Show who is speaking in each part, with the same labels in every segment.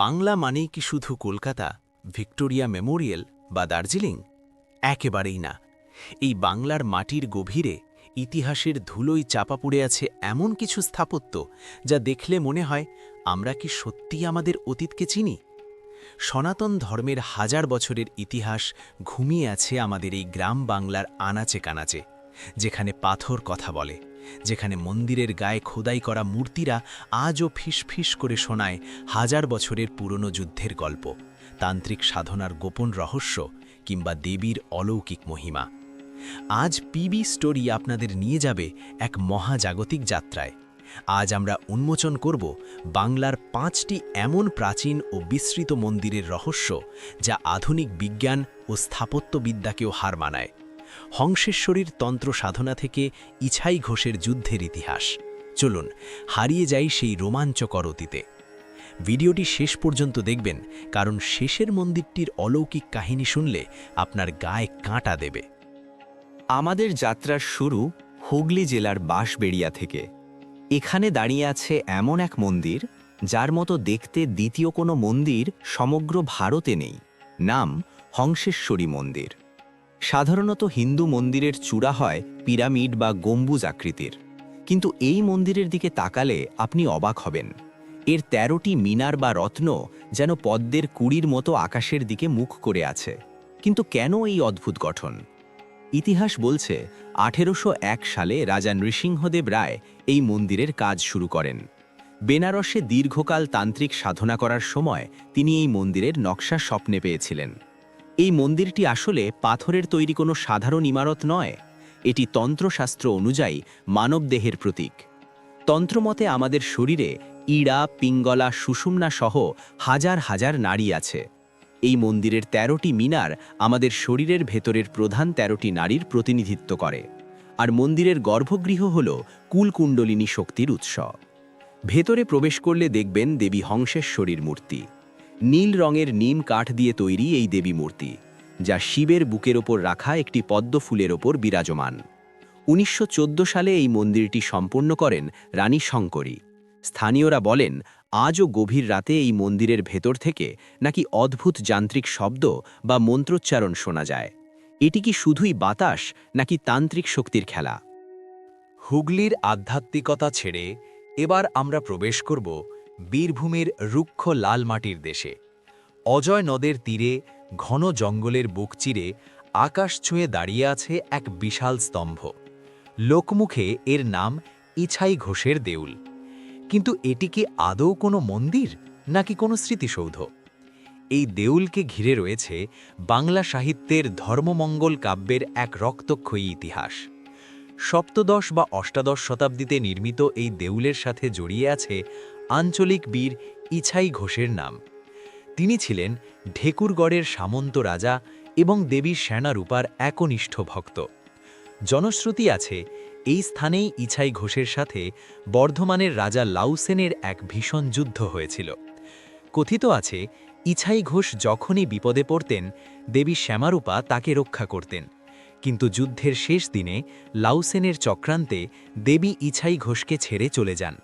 Speaker 1: বাংলা মানেই কি শুধু কলকাতা, ভিক্টোরিয়া মেমোরিয়াল বা দার্জিলিং? একেবারেই না। এই বাংলার মাটির গভীরে ইতিহাসের ধুলোয় চাপা পড়ে আছে এমন কিছু স্থাপত্য যা দেখলে মনে হয় আমরা কি সত্যিই আমাদের অতীতকে চিনি? সনাতন ধর্মের হাজার বছরের ইতিহাস ঘুমিয়ে আছে আমাদের এই গ্রাম বাংলার আনাচে কানাচে, যেখানে পাথর কথা বলে। যেখানে মন্দিরের গায়ে খোদাই করা মূর্তিরা আজও ফিসফিস করে শোনায় হাজার বছরের পুরনো যুদ্ধের গল্প, তান্ত্রিক সাধনার গোপন রহস্য কিংবা দেবীর অলৌকিক মহিমা। আজ পিবি স্টোরি আপনাদের নিয়ে যাবে এক মহাজাগতিক যাত্রায়। আজ আমরা উন্মোচন করব বাংলার পাঁচটি এমন প্রাচীন ও বিস্তৃত মন্দিরের রহস্য যা আধুনিক বিজ্ঞান ও স্থাপত্যবিদ্যাকেও হার মানায়। হংসেশ্বরীর তন্ত্র সাধনা থেকে ইছাই ঘোষের যুদ্ধের ইতিহাস। চলুন, হারিয়ে যাই সেই রোমাঞ্চকর অতীতে। ভিডিওটি শেষ পর্যন্ত দেখবেন, কারণ শেষের মন্দিরটির অলৌকিক কাহিনী শুনলে আপনার গায়ে কাঁটা দেবে।
Speaker 2: আমাদের যাত্রার শুরু হুগলি জেলার বাঁশবেড়িয়া থেকে। এখানে দাঁড়িয়ে আছে এমন এক মন্দির, যার মতো দেখতে দ্বিতীয় কোনো মন্দির সমগ্র ভারতে নেই। নাম হংসেশ্বরী মন্দির। সাধারণত হিন্দু মন্দিরের চূড়া হয় পিরামিড বা গম্বুজ আকৃতির। কিন্তু এই মন্দিরের দিকে তাকালে আপনি অবাক হবেন। এর তেরোটি মিনার বা রত্ন যেন পদ্মের কুড়ির মতো আকাশের দিকে মুখ করে আছে। কিন্তু কেন এই অদ্ভুত গঠন? ইতিহাস বলছে, আঠেরোশো এক সালে রাজা নৃসিংহদেব রায় এই মন্দিরের কাজ শুরু করেন। বেনারসে দীর্ঘকাল তান্ত্রিক সাধনা করার সময় তিনি এই মন্দিরের নকশা স্বপ্নে পেয়েছিলেন। এই মন্দিরটি আসলে পাথরের তৈরি কোনো সাধারণ ইমারত নয়। এটি তন্ত্রশাস্ত্র অনুযায়ী মানবদেহের প্রতীক। তন্ত্রমতে আমাদের শরীরে ইড়া, পিঙ্গলা, সুষুম্না সহ হাজার হাজার নারী আছে। এই মন্দিরের ১৩টি মিনার আমাদের শরীরের ভেতরের প্রধান ১৩টি নারীর প্রতিনিধিত্ব করে। আর মন্দিরের গর্ভগৃহ হল কুলকুণ্ডলিনী শক্তির উৎস। ভেতরে প্রবেশ করলে দেখবেন দেবী হংসেশ্বরীর মূর্তি। নীল রঙের নিম কাঠ দিয়ে তৈরি এই দেবী মূর্তি, যা শিবের বুকের ওপর রাখা একটি পদ্ম ফুলের ওপর বিরাজমান। উনিশশো চোদ্দ সালে এই মন্দিরটি সম্পূর্ণ করেন রানী শঙ্করী। স্থানীয়রা বলেন, আজও গভীর রাতে এই মন্দিরের ভেতর থেকে নাকি অদ্ভুত যান্ত্রিক শব্দ বা মন্ত্রোচ্চারণ শোনা যায়। এটি কি শুধুই বাতাস নাকি তান্ত্রিক শক্তির খেলা?
Speaker 1: হুগলির আধ্যাত্মিকতা ছেড়ে এবার আমরা প্রবেশ করব বীরভূমের রুক্ষ লাল মাটির দেশে। অজয় নদের তীরে, ঘন জঙ্গলের বুক চিরে, আকাশ ছুঁয়ে দাঁড়িয়ে আছে এক বিশাল স্তম্ভ। লোকমুখে এর নাম ইছাই ঘোষের দেউল। কিন্তু এটি কি আদৌ কোনো মন্দির, নাকি কোনো স্মৃতিসৌধ? এই দেউলকে ঘিরে রয়েছে বাংলা সাহিত্যের ধর্মমঙ্গল কাব্যের এক রক্তক্ষয়ী ইতিহাস। সপ্তদশ বা অষ্টাদশ শতাব্দীতে নির্মিত এই দেউলের সাথে জড়িয়ে আছে আঞ্চলিক বীর ইছাই ঘোষের নাম। তিনি ছিলেন ঢেকুরগড়ের সামন্ত রাজা এবং দেবী সেনারূপার একনিষ্ঠ ভক্ত। জনশ্রুতি আছে, এই স্থানেই ইছাই ঘোষের সাথে বর্ধমানের রাজা লাউসেনের এক ভীষণ যুদ্ধ হয়েছিল। কথিত আছে, ইছাই ঘোষ যখনই বিপদে পড়তেন, দেবী শ্যামারূপা তাকে রক্ষা করতেন। কিন্তু যুদ্ধের শেষ দিনে লাউসেনের চক্রান্তে দেবী ইছাই ঘোষকে ছেড়ে চলে যান।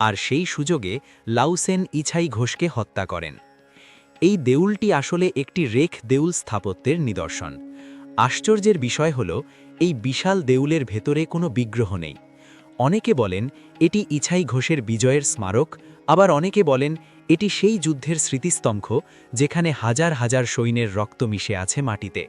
Speaker 1: আর সেই সুযোগে লাউসেন ইছাই ঘোষকে হত্যা করেন। এই দেউলটি আসলে একটি রেখ দেউল স্থাপত্যের নিদর্শন। আশ্চর্যের বিষয় হল, এই বিশাল দেউলের ভেতরে কোনো বিগ্রহ নেই। অনেকে বলেন, এটি ইছাই ঘোষের বিজয়ের স্মারক, আবার অনেকে বলেন, এটি সেই যুদ্ধের স্মৃতিস্তম্ভ যেখানে হাজার হাজার সৈন্যের রক্ত মিশে আছে মাটিতে।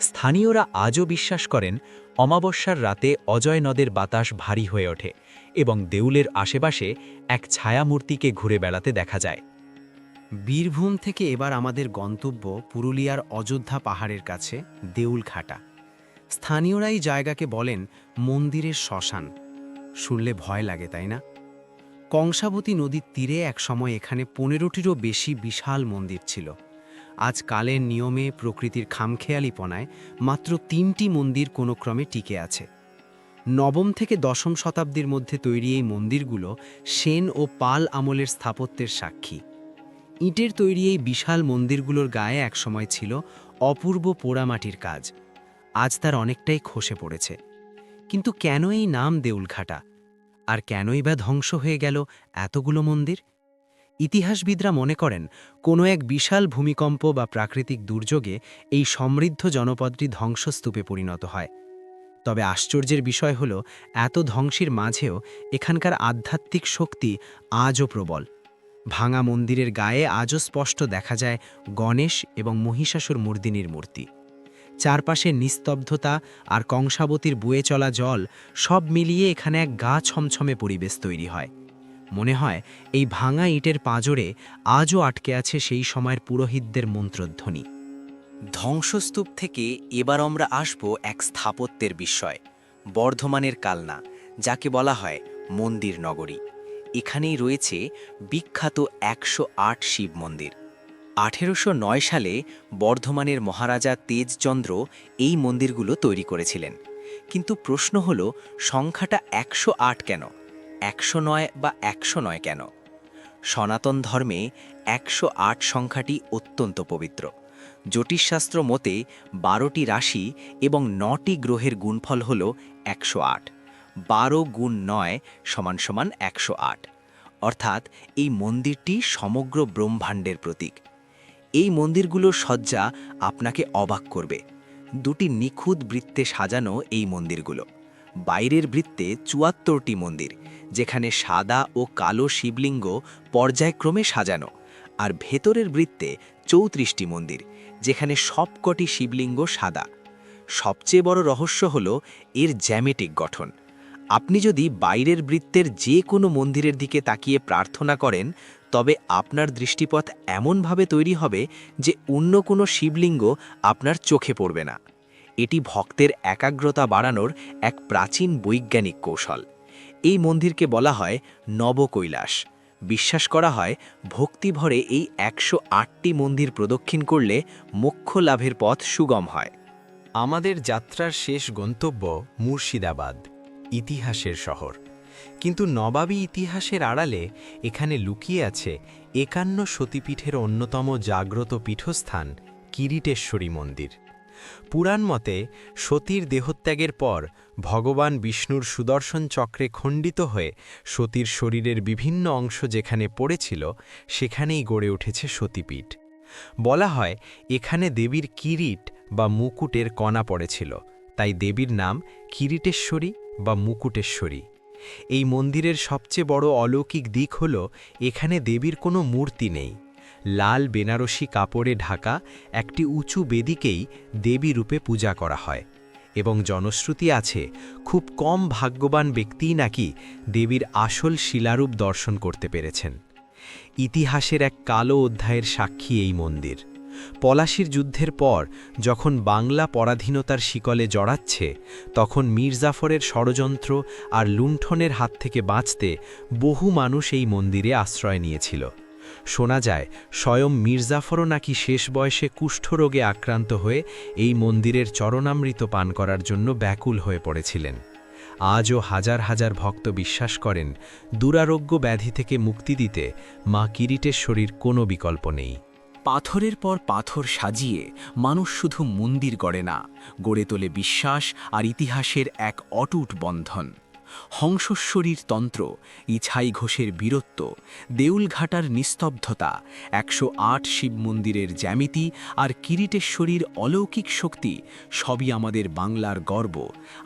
Speaker 1: স্থানীয়রা আজও বিশ্বাস করেন অমাবস্যার রাতে অজয় নদের বাতাস ভারী হয়ে ওঠে এবং দেউলের আশেপাশে এক ছায়ামূর্তিকে ঘুরে বেড়াতে দেখা যায়।
Speaker 3: বীরভূম থেকে এবার আমাদের গন্তব্য পুরুলিয়ার অযোধ্যা পাহাড়ের কাছে, দেউলঘাটা। স্থানীয়রা এই জায়গাকে বলেন মন্দিরের শ্মশান। শুনলে ভয় লাগে, তাই না? কংসাবতী নদীর তীরে একসময় এখানে পনেরোটিরও বেশি বিশাল মন্দির ছিল। আজ কালের নিয়মে প্রকৃতির খামখেয়ালিপনায় মাত্র তিনটি মন্দির কোনো ক্রমে টিকে আছে। নবম থেকে দশম শতাব্দীর মধ্যে তৈরি এই মন্দিরগুলো সেন ও পাল আমলের স্থাপত্যের সাক্ষী। ইটের তৈরি এই বিশাল মন্দিরগুলোর গায়ে একসময় ছিল অপূর্ব পোড়ামাটির কাজ। আজ তার অনেকটাই খসে পড়েছে। কিন্তু কেন এই নাম দেউলঘাটা? আর কেনই বা ধ্বংস হয়ে গেল এতগুলো মন্দির? ইতিহাসবিদরা মনে করেন, কোনো এক বিশাল ভূমিকম্প বা প্রাকৃতিক দুর্যোগে এই সমৃদ্ধ জনপদটি ধ্বংসস্তূপে পরিণত হয়। তবে আশ্চর্যের বিষয় হল, এত ধ্বংসের মাঝেও এখানকার আধ্যাত্মিক শক্তি আজও প্রবল। ভাঙা মন্দিরের গায়ে আজও স্পষ্ট দেখা যায় গণেশ এবং মহিষাসুর মূর্দিনীর মূর্তি। চারপাশে নিস্তব্ধতা আর কংসাবতীর বয়ে চলা জল সব মিলিয়ে এখানে এক গা ছমছমে পরিবেশ তৈরি হয়। মনে হয় এই ভাঙা ইটের পাঁজরে আজও আটকে আছে সেই সময়ের পুরোহিতদের মন্ত্রধ্বনি।
Speaker 2: ধ্বংসস্তূপ থেকে এবার আমরা আসব এক স্থাপত্যের বিষয়, বর্ধমানের কালনা, যাকে বলা হয় মন্দির নগরী। এখানেই রয়েছে বিখ্যাত একশো আট শিব মন্দির। আঠেরোশো নয় সালে বর্ধমানের মহারাজা তেজচন্দ্র এই মন্দিরগুলো তৈরি করেছিলেন। কিন্তু প্রশ্ন হল, সংখ্যাটা একশো আট কেন? একশো নয় বা একশো নয় কেন? সনাতন ধর্মে একশো আট সংখ্যাটি অত্যন্ত পবিত্র। জ্যোতিষশাস্ত্র মতে বারোটি রাশি এবং নটি গ্রহের গুণফল হল একশো আট। বারো গুণ নয় সমান সমান একশো আট। অর্থাৎ এই মন্দিরটি সমগ্র ব্রহ্মাণ্ডের প্রতীক। এই মন্দিরগুলোর সজ্জা আপনাকে অবাক করবে। দুটি নিখুঁত বৃত্তে সাজানো এই মন্দিরগুলো। বাইরের বৃত্তে চুয়াত্তরটি মন্দির। যেখানে সাদা ও কালো শিবলিঙ্গ পর্যায়ক্রমে সাজানো, আর ভেতরের বৃত্তে চৌত্রিশটি মন্দির, যেখানে সবকটি শিবলিঙ্গ সাদা। সবচেয়ে বড় রহস্য হল এর জ্যামেটিক গঠন। আপনি যদি বাইরের বৃত্তের যে কোনো মন্দিরের দিকে তাকিয়ে প্রার্থনা করেন, তবে আপনার দৃষ্টিপথ এমনভাবে তৈরি হবে যে অন্য কোনো শিবলিঙ্গ আপনার চোখে পড়বে না। এটি ভক্তের একাগ্রতা বাড়ানোর এক প্রাচীন বৈজ্ঞানিক কৌশল। এই মন্দিরকে বলা হয় নবকৈলাস। বিশ্বাস করা হয় ভক্তিভরে এই একশো আটটি মন্দির প্রদক্ষিণ করলে মোক্ষ লাভের পথ সুগম হয়।
Speaker 3: আমাদের যাত্রার শেষ গন্তব্য মুর্শিদাবাদ, ইতিহাসের শহর। কিন্তু নবাবী ইতিহাসের আড়ালে এখানে লুকিয়ে আছে একান্ন সতীপীঠের অন্যতম জাগ্রত পীঠস্থান কিরিটেশ্বরী মন্দির। পুরাণ মতে সতীর দেহত্যাগের পর ভগবান বিষ্ণুর সুদর্শন চক্রে খণ্ডিত হয়ে সতীর শরীরের বিভিন্ন অংশ যেখানে পড়েছিল, সেখানেই গড়ে উঠেছে সতীপীঠ। বলা হয়, এখানে দেবীর কিরিট বা মুকুটের কণা পড়েছিল, তাই দেবীর নাম কিরিটেশ্বরী বা মুকুটেশ্বরী। এই মন্দিরের সবচেয়ে বড় অলৌকিক দিক হল, এখানে দেবীর কোনো মূর্তি নেই। লাল বেনারসি কাপড়ে ঢাকা একটি উঁচু বেদিকেই দেবী রূপে পূজা করা হয় এবং জনশ্রুতি আছে, খুব কম ভাগ্যবান ব্যক্তিই নাকি দেবীর আসল শিলারূপ দর্শন করতে পেরেছেন। ইতিহাসের এক কালো অধ্যায়ের সাক্ষী এই মন্দির। পলাশির যুদ্ধের পর যখন বাংলা পরাধীনতার শিকলে জড়াচ্ছে, তখন মীরজাফরের ষড়যন্ত্র আর লুণ্ঠনের হাত থেকে বাঁচতে বহু মানুষ এই মন্দিরে আশ্রয় নিয়েছিল। শোনা যায়, স্বয়ং মির্জাফরও নাকি শেষ বয়সে কুষ্ঠরোগে আক্রান্ত হয়ে এই মন্দিরের চরণামৃত পান করার জন্য ব্যাকুল হয়ে পড়েছিলেন। আজও হাজার হাজার ভক্ত বিশ্বাস করেন, দুরারোগ্য ব্যাধি থেকে মুক্তি দিতে মা কিরিটেশ্বরীর কোনো বিকল্প নেই।
Speaker 2: পাথরের পর পাথর সাজিয়ে মানুষ শুধু মন্দির গড়ে না, গড়ে তোলে বিশ্বাস আর ইতিহাসের এক অটুট বন্ধন। হংসস্বরীর তন্ত্র, ইছাই ঘোষের বীরত্ব, দেউলঘাটার নিস্তব্ধতা, একশো আট শিব মন্দিরের জ্যামিতি আর কিরিটেশ্বরীর অলৌকিক শক্তি সবই আমাদের বাংলার গর্ব,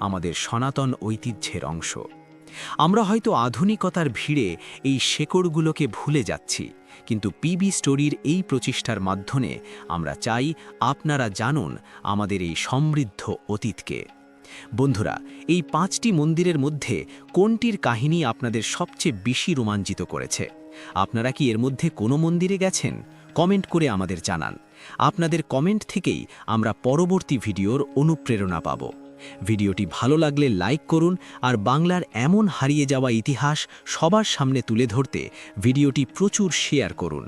Speaker 2: আমাদের সনাতন ঐতিহ্যের অংশ। আমরা হয়তো আধুনিকতার ভিড়ে এই শেকড়গুলোকে ভুলে যাচ্ছি, কিন্তু পিবি স্টোরির এই প্রচেষ্টার মাধ্যমে আমরা চাই আপনারা জানুন আমাদের এই সমৃদ্ধ অতীতকে। বন্ধুরা, এই পাঁচটি মন্দিরের মধ্যে কোনটির কাহিনী আপনাদের সবচেয়ে বেশি রোমাঞ্চিত করেছে? আপনারা কি এর মধ্যে কোনো মন্দিরে গেছেন? কমেন্ট করে আমাদের জানান। আপনাদের কমেন্ট থেকেই আমরা পরবর্তী ভিডিওর অনুপ্রেরণা পাব। ভিডিওটি ভালো লাগলে লাইক করুন আর বাংলার এমন হারিয়ে যাওয়া ইতিহাস সবার সামনে তুলে ধরতে ভিডিওটি প্রচুর শেয়ার করুন।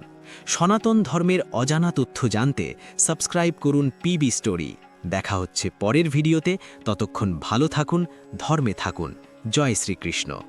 Speaker 2: সনাতন ধর্মের অজানা তথ্য জানতে সাবস্ক্রাইব করুন পিবি স্টোরি। দেখা হচ্ছে পরের ভিডিওতে। ততক্ষণ ভালো থাকুন ধর্মে থাকুন। জয় শ্রীকৃষ্ণ।